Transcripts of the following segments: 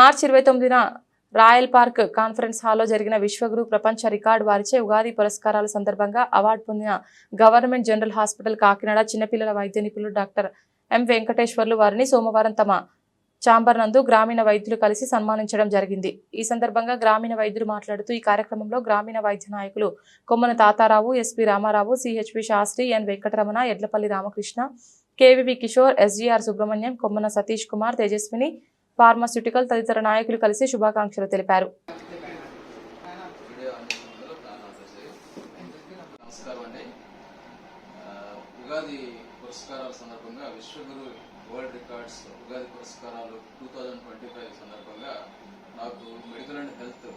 మార్చి ఇరవై తొమ్మిదిన royal park conference హాల్లో జరిగిన విశ్వగురు ప్రపంచ రికార్డు వారిచే ఉగాది పురస్కారాల సందర్భంగా అవార్డు పొందిన గవర్నమెంట్ జనరల్ హాస్పిటల్ కాకినాడ చిన్నపిల్లల వైద్య నిపుణులు డాక్టర్ ఎం వెంకటేశ్వర్లు వారిని సోమవారం తమ చాంబర్ నందు గ్రామీణ వైద్యులు కలిసి సన్మానించడం జరిగింది. ఈ సందర్భంగా గ్రామీణ వైద్యులు మాట్లాడుతూ ఈ కార్యక్రమంలో గ్రామీణ వైద్య నాయకులు Kommana Tatarao SP Ramarao CHP Sastri N Venkataramana Edlapalli Ramakrishna KVV Kishore SGR Subrahmanyam Kommana Satish Kumar Tejaswini pharmaceutical తదితర నాయకులు కలిసి శుభాకాంక్షలు తెలిపారు. ఉగాది పురస్కారాల సందర్భంగా విశ్వగురు వరల్డ్ రికార్డ్స్ ఉగాది పురస్కారాలు టూ థౌజండ్ ట్వంటీ ఫైవ్ సందర్భంగా నాకు మెడికల్ అండ్ హెల్త్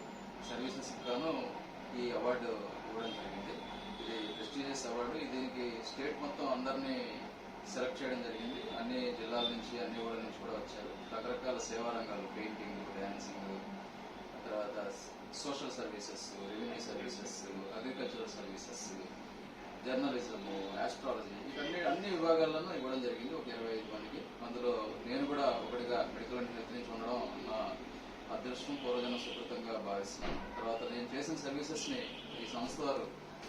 సర్వీసెస్ గాను ఈ అవార్డు ఇవ్వడం జరిగింది. ఇది ప్రెస్టీజియస్ అవార్డు. దీనికి స్టేట్ మొత్తం అందరినీ సెలెక్ట్ చేయడం జరిగింది. అన్ని జిల్లాల నుంచి అన్ని ఊళ్ళ నుంచి కూడా వచ్చారు. రకరకాల సేవా రంగాలు పెయింటింగ్ డ్యాన్సింగ్ తర్వాత social services revenue services agricultural services journalism astrology ఇవన్నీ అన్ని విభాగాల్లోనూ ఇవ్వడం జరిగింది. ఒక ఇరవై ఐదు మందికి. అందులో నేను కూడా ఒకటిగా మెడికల్ అండ్ నుంచి ఉండడం నా అదృష్టం. పూర్వజన సుకృతంగా భావిస్తున్నాను. తర్వాత నేను చేసిన సర్వీసెస్ని ఈ సంస్థ వారు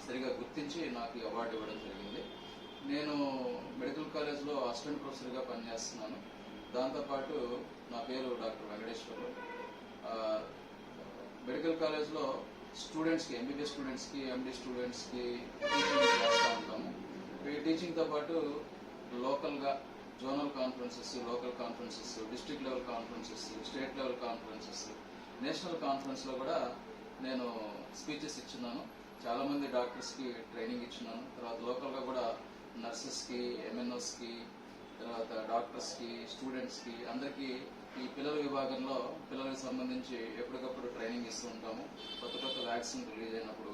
సరిగా గుర్తించి నాకు అవార్డు ఇవ్వడం జరిగింది. నేను మెడికల్ కాలేజ్లో అసిస్టెంట్ ప్రొఫెసర్గా పనిచేస్తున్నాను. దాంతోపాటు నా పేరు డాక్టర్ వెంకటేశ్వరరావు. మెడికల్ కాలేజ్లో స్టూడెంట్స్కి ఎంబీబీఎస్ స్టూడెంట్స్కి ఎండి స్టూడెంట్స్కి టీచింగ్ చేస్తూ ఉంటాము. ఈ టీచింగ్తో పాటు లోకల్గా zonal conferences local conferences district level conferences state level conferences national కాన్ఫరెన్స్లో కూడా నేను స్పీచెస్ ఇచ్చున్నాను. చాలామంది డాక్టర్స్కి ట్రైనింగ్ ఇచ్చున్నాను. తర్వాత లోకల్గా కూడా నర్సెస్కి ఎంఎన్ఓస్కి తర్వాత డాక్టర్స్కి స్టూడెంట్స్కి అందరికీ ఈ పిల్లల విభాగంలో పిల్లలకు సంబంధించి ఎప్పటికప్పుడు ట్రైనింగ్ ఇస్తూ ఉంటాము. కొత్త కొత్త వ్యాక్సిన్ రిలీజ్ అయినప్పుడు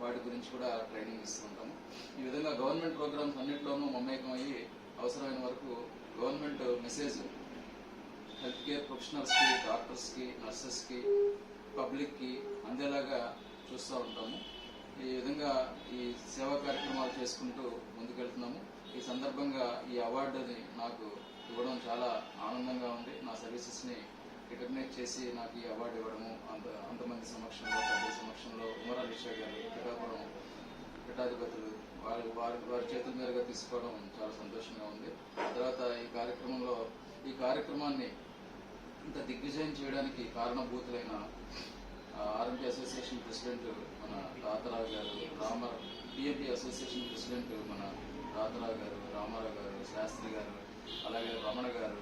వాటి గురించి కూడా ట్రైనింగ్ ఇస్తూ ఉంటాము. ఈ విధంగా గవర్నమెంట్ ప్రోగ్రామ్స్ అన్నింటిలోనూ మమేకమయ్యి అవసరమైన వరకు గవర్నమెంట్ మెసేజ్ హెల్త్ కేర్ ప్రొఫెషనల్స్కి డాక్టర్స్కి నర్సెస్కి పబ్లిక్కి అందేలాగా చూస్తూ ఉంటాము. ఈ విధంగా ఈ సేవా కార్యక్రమాలు చేసుకుంటూ ముందుకెళ్తున్నాము. ఈ సందర్భంగా ఈ అవార్డుని నాకు ఇవ్వడం చాలా ఆనందంగా ఉంది. నా సర్వీసెస్ని రికగ్నైజ్ చేసి నాకు ఈ అవార్డు ఇవ్వడము అంత అంతమంది సమక్షంలో పెద్ద సమక్షంలో ఉమరాల్ ఇషా గారు పిఠాపురం పిఠాధిపతులు వారి వారి వారి చేతుల మీదుగా తీసుకోవడం చాలా సంతోషంగా ఉంది. తర్వాత ఈ కార్యక్రమంలో ఈ కార్యక్రమాన్ని ఇంత దిగ్విజయం చేయడానికి కారణభూతులైన ఆర్ఎంపీ అసోసియేషన్ ప్రెసిడెంట్ మన రాతరావు గారు రామారావు పిఎంపీ అసోసియేషన్ ప్రెసిడెంట్ మన రాతరావు గారు రామారావు గారు శాస్త్రి గారు అలాగే రమణ గారు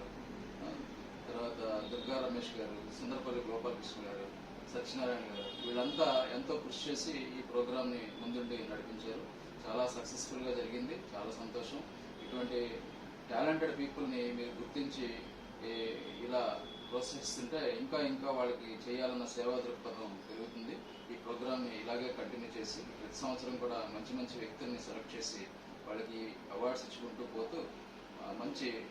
తర్వాత దుర్గా రమేష్ గారు సుందరపల్లి గోపాలకృష్ణ గారు సత్యనారాయణ గారు వీళ్ళంతా ఎంతో కృషి చేసి ఈ ప్రోగ్రామ్ని ముందుండి నడిపించారు. చాలా సక్సెస్ఫుల్గా జరిగింది చాలా సంతోషం. ఇటువంటి టాలెంటెడ్ పీపుల్ని మీరు గుర్తించి ఇలా ప్రోత్సహిస్తుంటే ఇంకా ఇంకా వాళ్ళకి చేయాలన్న సేవా దృక్పథం పెరుగుతుంది. ఈ ప్రోగ్రామ్ని ఇలాగే కంటిన్యూ చేసి ప్రతి సంవత్సరం కూడా మంచి మంచి వ్యక్తుల్ని సెలెక్ట్ చేసి వాళ్ళకి అవార్డ్స్ ఇచ్చుకుంటూ పోతూ మంచి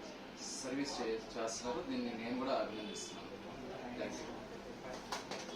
సర్వీస్ చే- చేస్తున్నారు. దీన్ని నేను కూడా అభినందిస్తున్నాను. Thank you